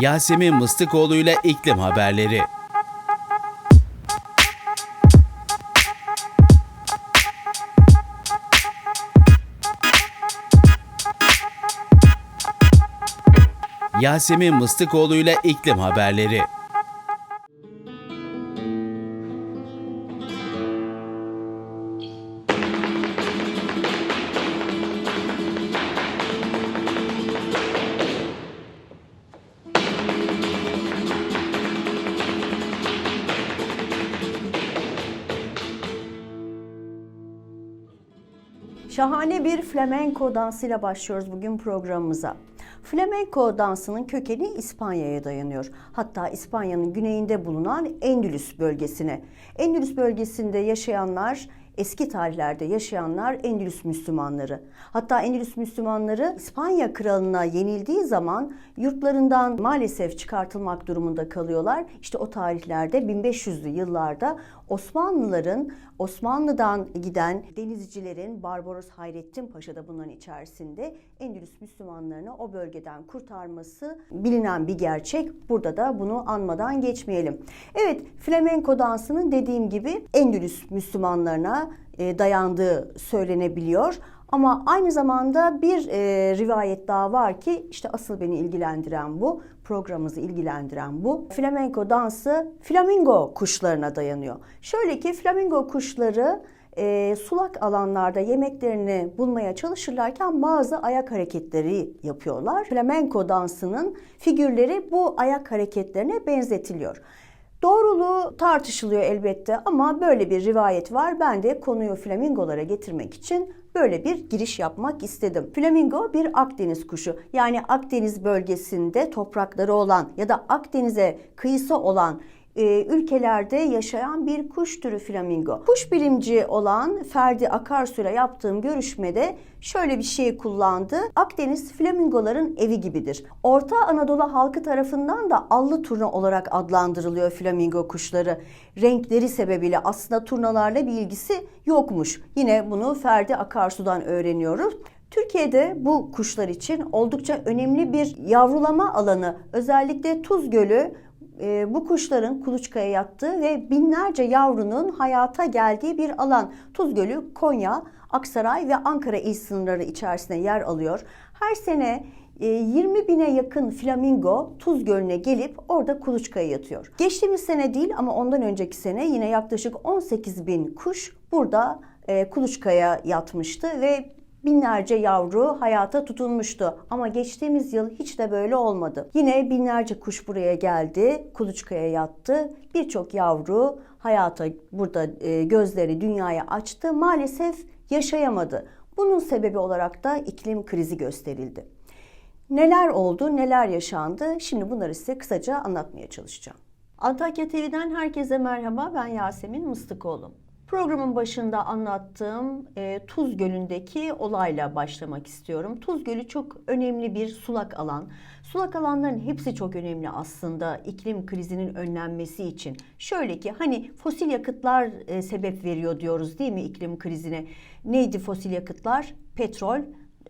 Yasemin Mıstıkoğlu ile iklim haberleri. Yasemin Mıstıkoğlu ile iklim haberleri. Şahane bir flamenko dansıyla başlıyoruz bugün programımıza. Flamenko dansının kökeni İspanya'ya dayanıyor. Hatta İspanya'nın güneyinde bulunan Endülüs bölgesine. Endülüs bölgesinde yaşayanlar eski tarihlerde yaşayanlar Endülüs Müslümanları. Hatta Endülüs Müslümanları İspanya kralına yenildiği zaman yurtlarından maalesef çıkartılmak durumunda kalıyorlar. İşte o tarihlerde 1500'lü yıllarda Osmanlıların Osmanlı'dan giden denizcilerin Barbaros Hayrettin Paşa da bunların içerisinde Endülüs Müslümanlarını o bölgeden kurtarması bilinen bir gerçek. Burada da bunu anmadan geçmeyelim. Evet, flamenko dansının dediğim gibi Endülüs Müslümanlarına e, dayandığı söylenebiliyor. Ama aynı zamanda bir e, rivayet daha var ki işte asıl beni ilgilendiren bu, programımızı ilgilendiren bu. Flamenko dansı flamingo kuşlarına dayanıyor. Şöyle ki flamingo kuşları e, sulak alanlarda yemeklerini bulmaya çalışırlarken bazı ayak hareketleri yapıyorlar. Flamenko dansının figürleri bu ayak hareketlerine benzetiliyor. Doğruluğu tartışılıyor elbette ama böyle bir rivayet var. Ben de konuyu flamingolara getirmek için böyle bir giriş yapmak istedim. Flamingo bir Akdeniz kuşu. Yani Akdeniz bölgesinde toprakları olan ya da Akdeniz'e kıyısı olan e, ülkelerde yaşayan bir kuş türü flamingo. Kuş bilimci olan Ferdi Akarsu'yla yaptığım görüşmede şöyle bir şey kullandı. Akdeniz flamingoların evi gibidir. Orta Anadolu halkı tarafından da allı turna olarak adlandırılıyor flamingo kuşları. Renkleri sebebiyle aslında turnalarla bir ilgisi yokmuş. Yine bunu Ferdi Akarsu'dan öğreniyoruz. Türkiye'de bu kuşlar için oldukça önemli bir yavrulama alanı. Özellikle Tuz Gölü e, bu kuşların kuluçkaya yattığı ve binlerce yavrunun hayata geldiği bir alan. Tuz Gölü Konya, Aksaray ve Ankara il sınırları içerisinde yer alıyor. Her sene 20 bine yakın flamingo Tuz Gölü'ne gelip orada kuluçkaya yatıyor. Geçtiğimiz sene değil ama ondan önceki sene yine yaklaşık 18 bin kuş burada e, kuluçkaya yatmıştı ve binlerce yavru hayata tutunmuştu. Ama geçtiğimiz yıl hiç de böyle olmadı. Yine binlerce kuş buraya geldi, kuluçkaya yattı. Birçok yavru hayata burada e, gözleri dünyaya açtı. Maalesef yaşayamadı. Bunun sebebi olarak da iklim krizi gösterildi. Neler oldu, neler yaşandı? Şimdi bunları size kısaca anlatmaya çalışacağım. Antakya TV'den herkese merhaba. Ben Yasemin Mıstıkoğlu. Programın başında anlattığım e, Tuz Gölü'ndeki olayla başlamak istiyorum. Tuz Gölü çok önemli bir sulak alan. Sulak alanların hepsi çok önemli aslında iklim krizinin önlenmesi için. Şöyle ki hani fosil yakıtlar e, sebep veriyor diyoruz değil mi iklim krizine? Neydi fosil yakıtlar? Petrol,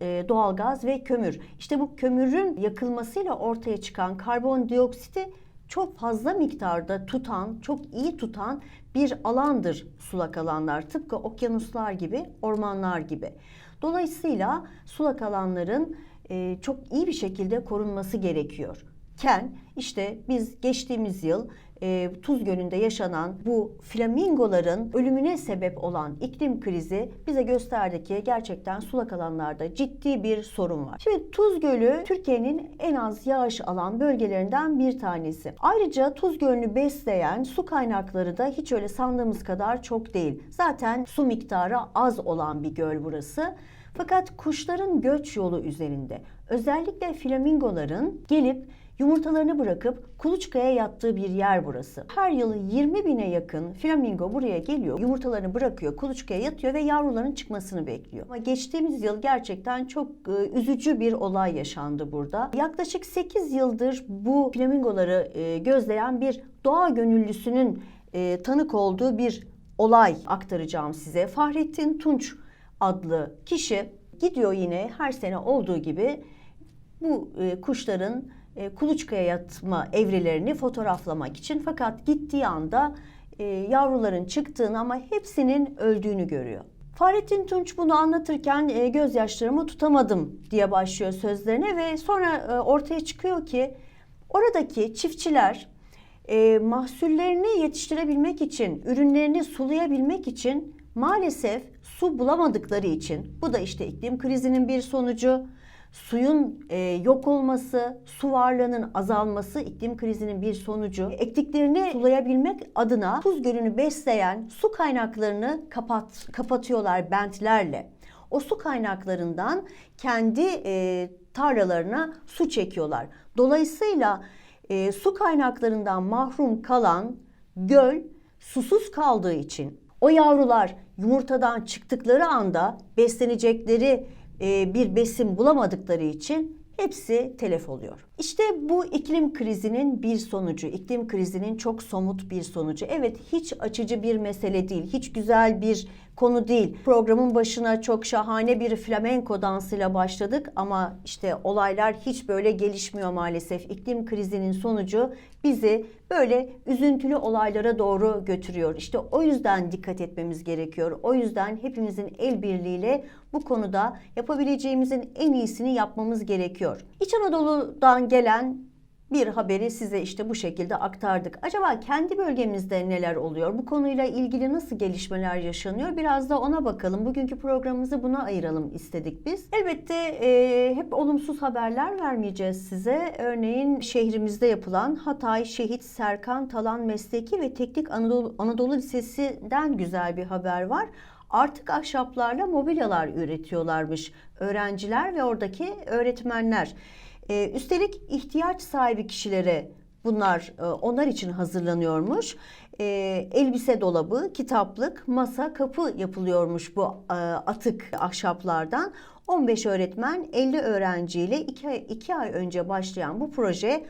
e, doğalgaz ve kömür. İşte bu kömürün yakılmasıyla ortaya çıkan karbondioksiti çok fazla miktarda tutan, çok iyi tutan bir alandır sulak alanlar. Tıpkı okyanuslar gibi, ormanlar gibi. Dolayısıyla sulak alanların e, çok iyi bir şekilde korunması gerekiyor. Ken işte biz geçtiğimiz yıl e, Tuz Gölü'nde yaşanan bu flamingoların ölümüne sebep olan iklim krizi bize gösterdi ki gerçekten sulak alanlarda ciddi bir sorun var. Şimdi Tuz Gölü Türkiye'nin en az yağış alan bölgelerinden bir tanesi. Ayrıca Tuz Gölü'nü besleyen su kaynakları da hiç öyle sandığımız kadar çok değil. Zaten su miktarı az olan bir göl burası. Fakat kuşların göç yolu üzerinde özellikle flamingoların gelip yumurtalarını bırakıp kuluçkaya yattığı bir yer burası. Her yıl 20 bine yakın flamingo buraya geliyor, yumurtalarını bırakıyor, kuluçkaya yatıyor ve yavruların çıkmasını bekliyor. Ama geçtiğimiz yıl gerçekten çok e, üzücü bir olay yaşandı burada. Yaklaşık 8 yıldır bu flamingoları e, gözleyen bir doğa gönüllüsünün e, tanık olduğu bir olay aktaracağım size. Fahrettin Tunç adlı kişi gidiyor yine her sene olduğu gibi bu e, kuşların e, kuluçkaya yatma evrelerini fotoğraflamak için fakat gittiği anda e, yavruların çıktığını ama hepsinin öldüğünü görüyor. Fahrettin Tunç bunu anlatırken e, gözyaşlarımı tutamadım diye başlıyor sözlerine ve sonra e, ortaya çıkıyor ki oradaki çiftçiler e, mahsullerini yetiştirebilmek için, ürünlerini sulayabilmek için maalesef su bulamadıkları için bu da işte iklim krizinin bir sonucu, suyun e, yok olması, su varlığının azalması iklim krizinin bir sonucu. Ektiklerini sulayabilmek adına Tuz Gölü'nü besleyen su kaynaklarını kapat, kapatıyorlar bentlerle. O su kaynaklarından kendi e, tarlalarına su çekiyorlar. Dolayısıyla e, su kaynaklarından mahrum kalan göl susuz kaldığı için o yavrular yumurtadan çıktıkları anda beslenecekleri e, bir besin bulamadıkları için hepsi telef oluyor. İşte bu iklim krizinin bir sonucu, iklim krizinin çok somut bir sonucu. Evet hiç açıcı bir mesele değil, hiç güzel bir konu değil. Programın başına çok şahane bir flamenko dansıyla başladık ama işte olaylar hiç böyle gelişmiyor maalesef. İklim krizinin sonucu bizi böyle üzüntülü olaylara doğru götürüyor. İşte o yüzden dikkat etmemiz gerekiyor. O yüzden hepimizin el birliğiyle bu konuda yapabileceğimizin en iyisini yapmamız gerekiyor. İç Anadolu'dan gelen bir haberi size işte bu şekilde aktardık. Acaba kendi bölgemizde neler oluyor? Bu konuyla ilgili nasıl gelişmeler yaşanıyor? Biraz da ona bakalım. Bugünkü programımızı buna ayıralım istedik biz. Elbette e, hep olumsuz haberler vermeyeceğiz size. Örneğin şehrimizde yapılan Hatay Şehit Serkan Talan Mesleki ve Teknik Anadolu, Anadolu Lisesi'nden güzel bir haber var. Artık ahşaplarla mobilyalar üretiyorlarmış öğrenciler ve oradaki öğretmenler. Ee, üstelik ihtiyaç sahibi kişilere bunlar e, onlar için hazırlanıyormuş. Ee, elbise dolabı, kitaplık, masa, kapı yapılıyormuş bu e, atık ahşaplardan. 15 öğretmen 50 öğrenciyle 2 ay, 2 ay önce başlayan bu proje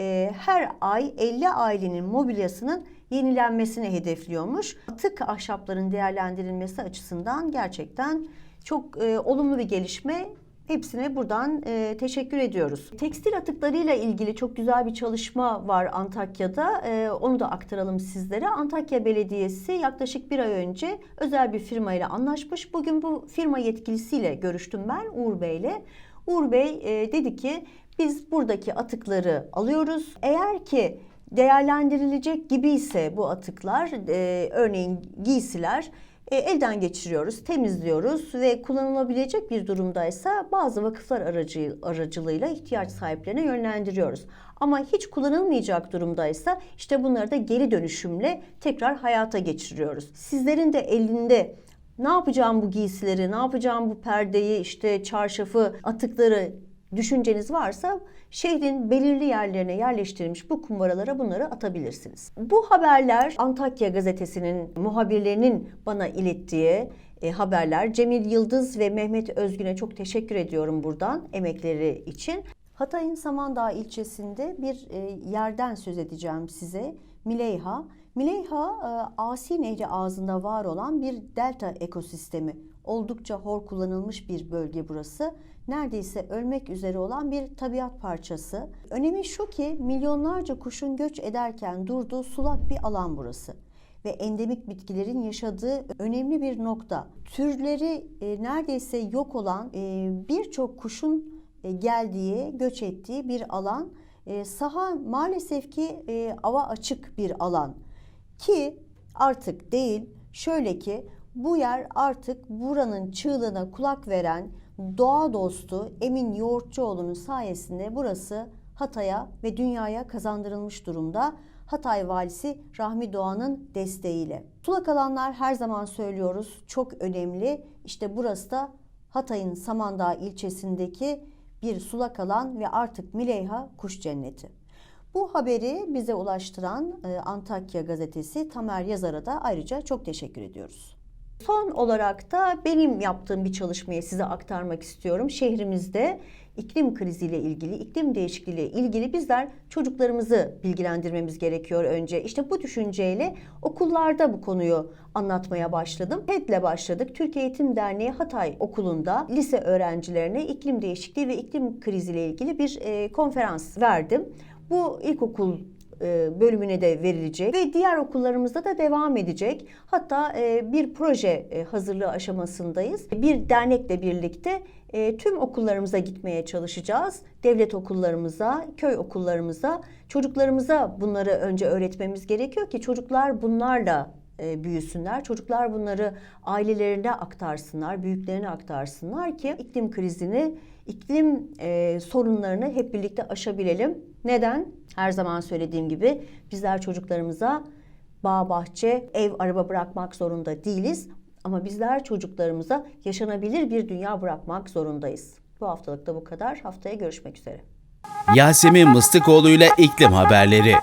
e, her ay 50 ailenin mobilyasının yenilenmesini hedefliyormuş. Atık ahşapların değerlendirilmesi açısından gerçekten çok e, olumlu bir gelişme. Hepsine buradan e, teşekkür ediyoruz. Tekstil atıklarıyla ilgili çok güzel bir çalışma var Antakya'da. E, onu da aktaralım sizlere. Antakya Belediyesi yaklaşık bir ay önce özel bir firma ile anlaşmış. Bugün bu firma yetkilisiyle görüştüm ben Uğur Bey ile. Uğur Bey e, dedi ki biz buradaki atıkları alıyoruz. Eğer ki değerlendirilecek gibi ise bu atıklar, e, örneğin giysiler e, elden geçiriyoruz, temizliyoruz ve kullanılabilecek bir durumdaysa bazı vakıflar aracı, aracılığıyla ihtiyaç sahiplerine yönlendiriyoruz. Ama hiç kullanılmayacak durumdaysa işte bunları da geri dönüşümle tekrar hayata geçiriyoruz. Sizlerin de elinde ne yapacağım bu giysileri, ne yapacağım bu perdeyi, işte çarşafı, atıkları düşünceniz varsa şehrin belirli yerlerine yerleştirilmiş bu kumbaralara bunları atabilirsiniz. Bu haberler Antakya gazetesinin muhabirlerinin bana ilettiği e, haberler. Cemil Yıldız ve Mehmet Özgün'e çok teşekkür ediyorum buradan emekleri için. Hatay'ın Samandağ ilçesinde bir e, yerden söz edeceğim size. Mileyha. Mileyha e, Asi Nehri ağzında var olan bir delta ekosistemi. Oldukça hor kullanılmış bir bölge burası. Neredeyse ölmek üzere olan bir tabiat parçası. Önemi şu ki milyonlarca kuşun göç ederken durduğu sulak bir alan burası ve endemik bitkilerin yaşadığı önemli bir nokta. Türleri e, neredeyse yok olan e, birçok kuşun geldiği, göç ettiği bir alan. Saha maalesef ki ava açık bir alan ki artık değil şöyle ki bu yer artık buranın çığlığına kulak veren doğa dostu Emin Yoğurtçuoğlu'nun sayesinde burası Hatay'a ve dünyaya kazandırılmış durumda. Hatay valisi Rahmi Doğan'ın desteğiyle. Sulak alanlar her zaman söylüyoruz çok önemli. İşte burası da Hatay'ın Samandağ ilçesindeki bir sulak alan ve artık Mileyha Kuş Cenneti. Bu haberi bize ulaştıran e, Antakya gazetesi Tamer Yazar'a da ayrıca çok teşekkür ediyoruz. Son olarak da benim yaptığım bir çalışmayı size aktarmak istiyorum. Şehrimizde iklim kriziyle ilgili, iklim değişikliğiyle ilgili bizler çocuklarımızı bilgilendirmemiz gerekiyor önce. İşte bu düşünceyle okullarda bu konuyu anlatmaya başladım. TED'le başladık. Türkiye Eğitim Derneği Hatay Okulu'nda lise öğrencilerine iklim değişikliği ve iklim kriziyle ilgili bir e, konferans verdim. Bu ilkokul e, bölümüne de verilecek ve diğer okullarımızda da devam edecek. Hatta e, bir proje e, hazırlığı aşamasındayız. Bir dernekle birlikte tüm okullarımıza gitmeye çalışacağız. Devlet okullarımıza, köy okullarımıza, çocuklarımıza bunları önce öğretmemiz gerekiyor ki çocuklar bunlarla büyüsünler. Çocuklar bunları ailelerine aktarsınlar, büyüklerine aktarsınlar ki iklim krizini, iklim sorunlarını hep birlikte aşabilelim. Neden? Her zaman söylediğim gibi bizler çocuklarımıza bağ, bahçe, ev, araba bırakmak zorunda değiliz. Ama bizler çocuklarımıza yaşanabilir bir dünya bırakmak zorundayız. Bu haftalık da bu kadar. Haftaya görüşmek üzere. Yasemin Mıstıkoğlu ile iklim haberleri.